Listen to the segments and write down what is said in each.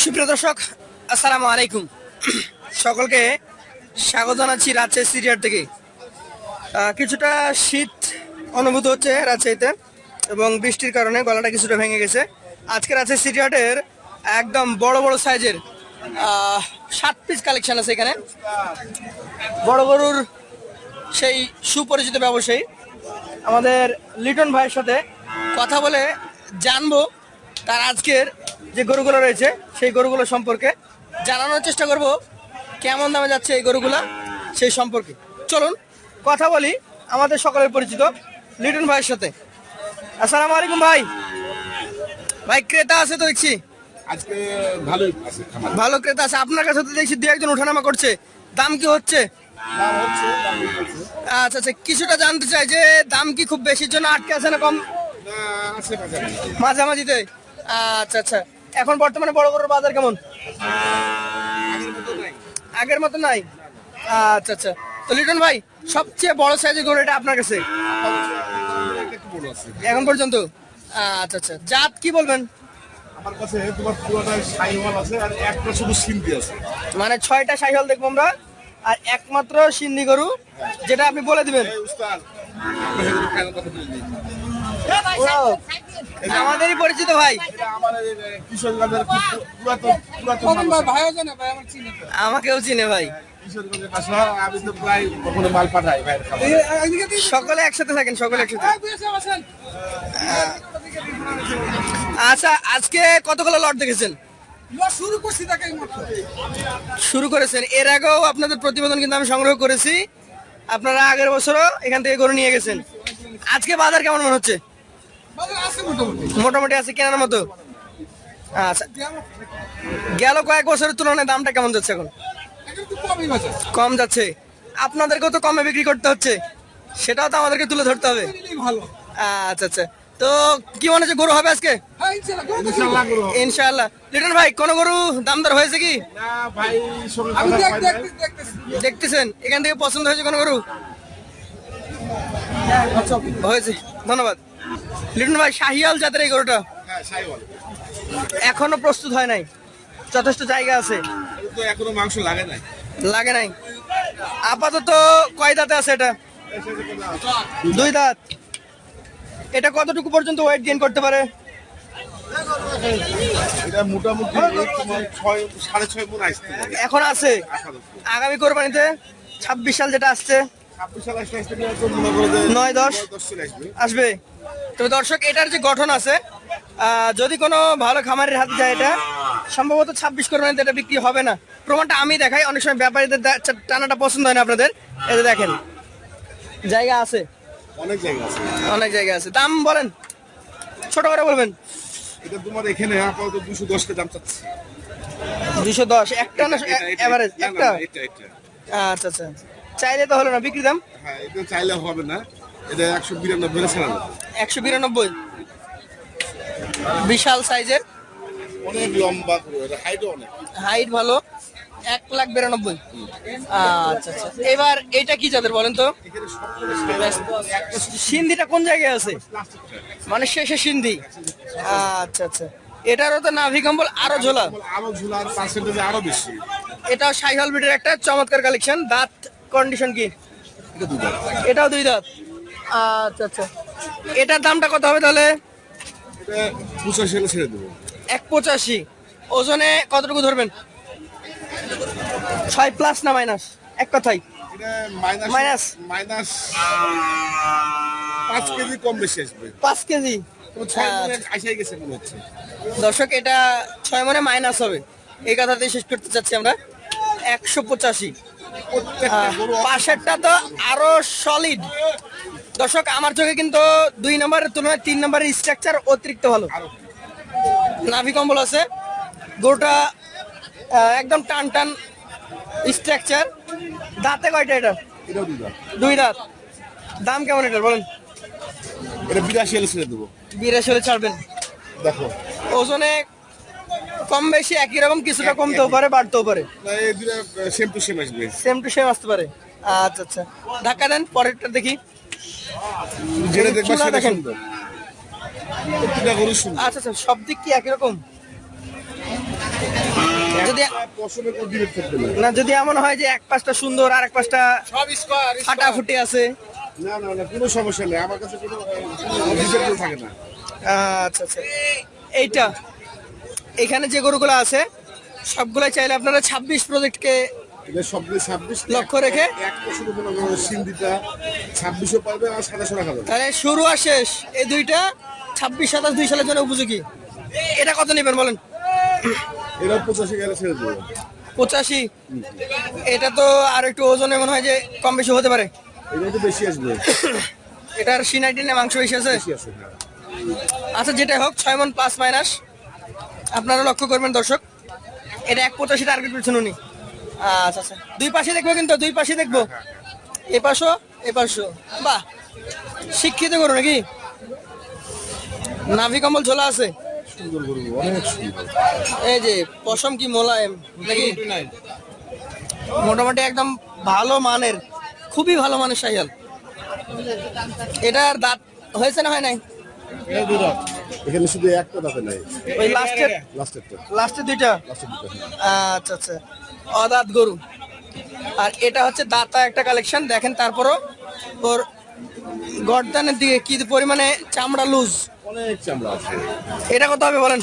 সুপ্রিয় দর্শক, আসসালামু আলাইকুম। সকলকে স্বাগত জানাচ্ছি রাজশাহী সিরিয়ার থেকে। কিছুটা শীত অনুভূত হচ্ছে রাজশাহীতে এবং বৃষ্টির কারণে গলাটা কিছুটা ভেঙে গেছে। আজকে রাজশাহী সিরিয়াটের একদম বড় বড় সাইজের সাত পিস কালেকশন আছে এখানে। বড় গরুর সেই সুপরিচিত ব্যবসায়ী, আমাদের লিটন ভাইয়ের সাথে কথা বলে জানব তার আজকের যে গরুগুলো রয়েছে সেই গরুগুলো সম্পর্কে জানানোর চেষ্টা করব। কেমন দামে যাচ্ছে এই গরুগুলো সেই সম্পর্কে। চলুন কথা বলি আমাদের সকলের পরিচিত লিটন ভাইয়ের সাথে। আসসালামু আলাইকুম ভাই। ভাই ক্রেতা আছে তো দেখছি? আজকে ভালোই আছে ভালো ক্রেতা আছে। আপনার কাছে তো দেখছি দু একজন ওঠানামা করছে। দাম কি হচ্ছে? আচ্ছা আচ্ছা কিছুটা জানতে চাই যে দাম কি খুব বেশির জন্য আটকে আছে না কম? মাঝামাঝিতে? আচ্ছা আচ্ছা। এখন বর্তমানে বড় বড় বাজার কেমন? আগের মতো নাই। আচ্ছা আচ্ছা। তো লিটন ভাই সবচেয়ে বড় সাইজের গরু এটা আপনার কাছে? এখন পর্যন্ত? আচ্ছা আচ্ছা। জাত কি বলবেন? আমার কাছে তোমার পুরোটা সাইওয়াল আছে আর একটা শুধু সিন্ধি আছে। মানে ছয়টা সাইহল দেখব আমরা। আর একমাত্র সিন্ধি গরু যেটা আপনি বলে দিবেন। আমাদেরই পরিচিত ভাই। আমাকেও চিনে ভাই। সকলে একসাথে থাকেন, সকলে একসাথে। আচ্ছা আজকে কতগুলো লট দেখেছেন? শুরু করেছেন। এর আগেও আপনাদের প্রতিবেদন কিন্তু আমি সংগ্রহ করেছি। আপনারা আগের বছরও এখান থেকে গরু নিয়ে গেছেন। আজকে বাজার কেমন মনে হচ্ছে? মোটামুটি। আছে কেনার মতো। আচ্ছা। গেল কয়েক বছরের তুলনায় দামটা কেমন যাচ্ছে এখন? কম যাচ্ছে। আপনাদেরকেও তো কমে বিক্রি করতে হচ্ছে। সেটাও তো আমাদেরকে তুলে ধরতে হবে। আচ্ছা আচ্ছা। তো কি মনে হচ্ছে গরু হবে আজকে? হ্যাঁ ইনশাল্লাহ। লিটন ভাই কোন গরু দাম দর হয়েছে কি? দেখতেছেন? এখান থেকে পছন্দ হয়েছে কোন গরু? আচ্ছা হয়েছে। ধন্যবাদ। লিটন ভাই শাহিয়াল জাতের এই গরুটা? হ্যাঁ এখনও প্রস্তুত হয় নাই? যথেষ্ট জায়গা আছে? এখনও মাংস লাগে নাই। লাগে নাই? আপাতত কয় দাঁতে আছে এটা? দুই দাঁত। এটা কতটুকু পর্যন্ত ওয়েট গেইন করতে পারে? এখন আছে? আগামী কোরবানিতে ছাব্বিশ সাল যেটা আসছে নিয়ে দশ। আসবে। তবে দর্শক এটার যে গঠন আছে যদি কোনো ভালো খামারের হাতে যায় এটা সম্ভবত ছাব্বিশ কোরবানিতে এটা বিক্রি হবে না। প্রমাণটা আমি দেখাই অনেক সময় ব্যাপারীদের টানাটা পছন্দ হয় না আপনাদের। যে দেখেন জায়গা আছে। অনেক জায়গা আছে। অনেক জায়গা আছে। দাম বলেন ছোট করে বলবেন। এটা তোমার এখানে আপাতত দুশো দশটা দাম চাচ্ছে। দুশো দশ একটা না এটা- এটা- এভারেজ একটা? এটা এটা। আচ্ছা আচ্ছা। চাইলে তো হলো না বিক্রি দাম? হ্যাঁ এটা চাইলে হবে না। এটা একশো বিরানব্বই একশো বিরানব্বই? বিশাল সাইজের? অনেক লম্বা হাইটও অনেক। হাইট ভালো এক লাখ বিরানব্বই। আচ্ছা আচ্ছা। এবার এটা কি যাদের বলেন তো? সিন্ধিটা কোন জায়গায় আছে? মানে শেষে সিন্ধি। আচ্ছা আচ্ছা। এটারও তো নাভি কম্বল আরও ঝোলা। আরও পার্সেন্টেজ আরও বেশি। এটাও সাইহল বিটের একটা চমৎকার কালেকশন দাঁত কন্ডিশন কি? এটাও দুই দাঁত। আচ্ছা আচ্ছা। এটার দামটা কত হবে তাহলে? এটা পঁচাশি হলে ছেড়ে দেবো। এক পঁচাশি। ওজনে কতটুকু ধরবেন? ছয় প্লাস না মাইনাস এক কথাই মাইনাস মাইনাস পাঁচ কেজি কম বেশি আসবে। পাঁচ কেজি? মনে হচ্ছে। দর্শক এটা ছয় মানে মাইনাস হবে। এই কথাতেই শেষ করতে চাচ্ছি আমরা। একশো পঁচাশি। পাশেরটা তো আরও সলিড দর্শক আমার চোখে কিন্তু দুই নম্বরের তুলনায় তিন নম্বরের স্ট্রাকচার অতিরিক্ত ভালো। নাভি কম্বল আছে। গরুটা একদম টান টান স্ট্রাকচার দাঁতে কয়টা এটা? দুই দাঁত। দাম কেমন এটার বলেন? এটা বিরাশি হলে ছেড়ে দেবো। বিরাশি হলে ছাড়বেন। দেখো। ওজনে কম বেশি একই রকম কিছুটা কমতেও পারে বাড়তেও পারে। সেম টু সেম আসবে। সেম টু সেম আসতে পারে। আচ্ছা আচ্ছা। ধাক্কা দেন পরেরটা দেখি। যেটা দেখবা সেটা। সুন্দর। আচ্ছা আচ্ছা সব দিক কি একই রকম? যদি না। যদি এমন হয় যে এক পাশটা সুন্দর আর এক পাশটা সব স্কোয়ার ফাটাফুটি আছে। না না না কোনো সমস্যা নেই। আমার কাছে কোনো থাকে না। আচ্ছা আচ্ছা। এইটা এখানে যে গরুগুলো আছে সবগুলাই চাইলে আপনারা ছাব্বিশ প্রজেক্টকে লক্ষ্য রেখে তাহলে শুরু আর শেষ এই দুইটা ছাব্বিশ সাতাশ দুই সালের জন্য উপযোগী। এটা কত নেবেন বলেন? পঁচাশি গেলে ছেড়ে দেবে। পঁচাশি? এটা তো আর একটু ওজনে মনে হয় যে কম বেশি হতে পারে। এটা একটু বেশি আসবে। এটার সিনাইটিনে মাংস বেশি আছে? বেশি আছে হ্যাঁ। আচ্ছা যেটা হোক ছয় মন প্লাস মাইনাস আপনারা লক্ষ্য করবেন দর্শক, এটা এক পঁচাশি টার্গেট পেছন উনি। আচ্ছা আচ্ছা। দুই পাশে দেখব কিন্তু, দুই পাশে দেখব। এ পাশও এ পাশও। বাহ! শিক্ষিত করো নাকি? নাভি কম্বল ঝোলা আছে। এই যে, পশম কি মোলায়েম নাকি? মোটামুটি একদম ভালো মানের, খুবই ভালো মানের সাইয়াল এটার দাঁত হয়েছে না হয় নাই? এখানে শুধু একটা দাঁতে নাই। ওই লাস্টের লাস্টেরটা লাস্টে দুইটা? লাস্টের দুটো আচ্ছা আচ্ছা। অদাঁত গরু। আর এটা হচ্ছে দাতা একটা কালেকশন দেখেন তারপরও ওর গর্দানের দিকে কি পরিমাণে চামড়া লুজ অনেক চামড়া আছে। এটা কত হবে বলেন?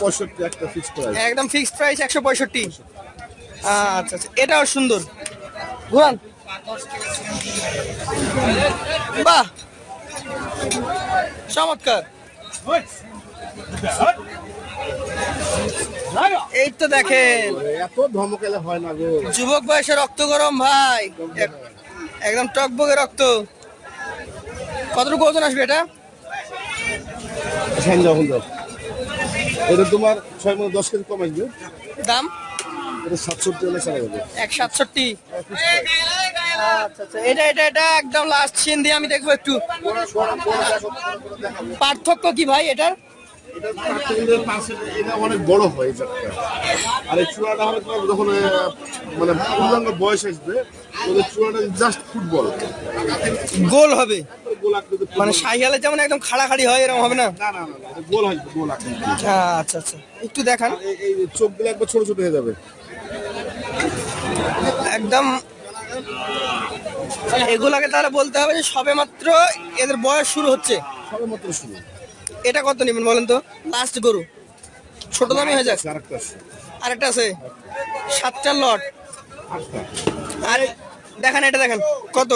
পঁয়ষট্টি একটা ফিক্স প্রাইস একদম ফিক্সড প্রাইস একশো পঁয়ষট্টি। আচ্ছা আচ্ছা। এটাও সুন্দর। ঘুরান। বাহ! চমৎকার। এই তো দেখেন। এত ধমকালে হয় না গো যুবক বয়সে রক্ত গরম ভাই। এক- একদম টকবগে রক্ত। কতটুকু ওজন আসবে এটা? তোমার ছয় মানে দশ কেজি কম আসবে। দাম? এটা সাতষট্টি হলে চালা যাবে। এক সাতষট্টি। আচ্ছা আচ্ছা। এটা এটা এটা একদম লাস্ট সিন দিয়ে আমি দেখব একটু। পার্থক্য কি ভাই এটার? এটা এটা অনেক বড় হয় আর এই চূড়াটা হবে তোমার যখন মানে পূর্ণাঙ্গ বয়স আসবে ওদের চূড়াটা জাস্ট ফুটবল গোল হবে। মানে সাইয়ালে যেমন একদম খাড়াখাড়ি হয় এরকম হবে না? না গোল আসবে গোল আকৃতি আচ্ছা আচ্ছা একটু দেখান। এই এই চোখগুলো একবার ছোট ছোট হয়ে যাবে। একদম এগুলাকে তাহলে বলতে হবে যে সবে মাত্র এদের বয়স শুরু হচ্ছে। সবে মাত্র শুরু। এটা কত নেবেন বলেন তো? লাস্ট গরু। ছোট দামি হয়ে যাক। আরেকটা আছে। সাতটা লট। আর দেখেন এটা দেখেন। কত?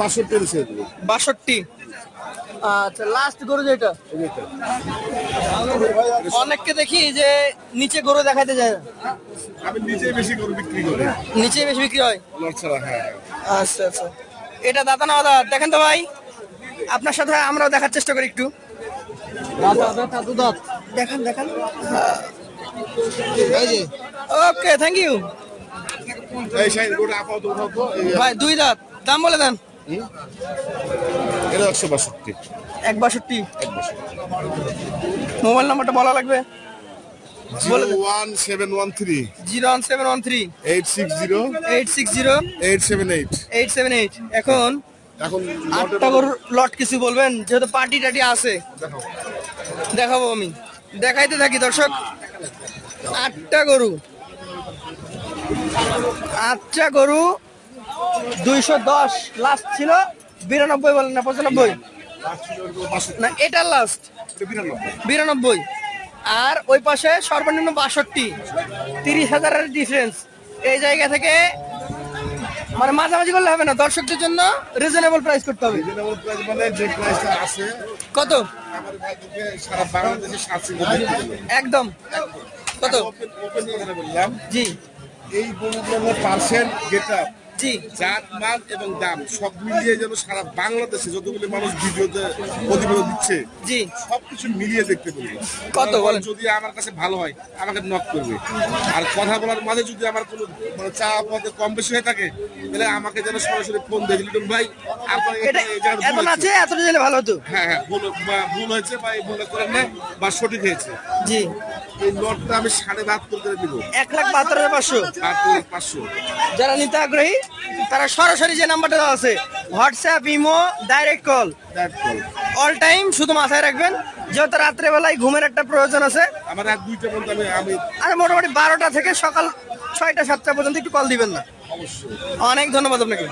বাষট্টি বাষট্টি। আচ্ছা লাস্ট গরু যেটা। অনেককে দেখি যে নিচে গরু দেখাতে যায় আমি নিজেই বেশি করে বিক্রি করি। নিচে বেশি বিক্রি হয়? হ্যাঁ। আচ্ছা আচ্ছা। এটা দাদা না দাদা? দেখেন তো ভাই আপনার সাথে আমরাও দেখার চেষ্টা করি একটু। দেখান দেখান। ওকে থ্যাংক ইউ ভাই দুই দাঁত। দাম বলে দেন। এটা একশো বাষট্টি। এক বাষট্টি? মোবাইল নাম্বারটা বলা লাগবে? One seven one three. Zero one seven one three. Eight six zero. Eight six zero. Eight seven eight. Eight seven eight. এখন এখন আটটা গরুর লট কিছু বলবেন যেহেতু পার্টি টাটি আছে। দেখাবো আমি। দেখাইতে থাকি দর্শক। আটটা গরু। আটটা গরু দুইশো দশ। লাস্ট ছিল বিরানব্বই বলেন না পঁচানব্বই? না এটা লাস্ট বিরানব্বই। আর ওই পাশে সর্বনিম্ন বাষট্টি। তিরিশ হাজারের ডিফারেন্স এই জায়গা থেকে মানে মাঝামাঝি করলে হবে না দর্শকদের জন্য রিজনেবল প্রাইস করতে হবে। মানে কত? একদম। কত? জি। এই পার্সেন্ট গেটা জি জাত মান এবং দাম সব মিলিয়ে যেন সারা বাংলাদেশে যতগুলো মানুষ ভিডিওতে প্রতিবেদন দিচ্ছে জি। সবকিছু মিলিয়ে দেখতে বলব কত বলেন? যদি আমার কাছে ভালো হয় আমাকে নক করবে। আর কথা বলার মাঝে যদি আমার কোনো মানে চা পথে কম বেশি হয়ে থাকে তাহলে আমাকে যেন সরাসরি ফোন দেয় লিটন ভাই আপনার জায়গাটা আছে? এত জেনে ভালো হতো। হ্যাঁ হ্যাঁ ভুল বা- ভুল হয়েছে বা এই ভুলটা করেন না বা সঠিক হয়েছে। জি। এই লটটা আমি সাড়ে বাহাত্তর করে দিব। এক লাখ বাহাত্তর হাজার পাঁচশো। বাহাত্তর পাঁচশো। যারা নিতে আগ্রহী তারা সরাসরি যে নাম্বারটা আছে WhatsApp imo direct call all time শুধু মাথায় রাখবেন যেহেতু রাত্রেবেলায় ঘুমের একটা প্রয়োজন আছে। আমার রাত দুইটা পর্যন্ত আমি আমি আর মোটামুটি বারোটা থেকে সকাল ছয়টা সাতটা পর্যন্ত একটু কল দিবেন না। অবশ্যই। অনেক ধন্যবাদ আপনাকে।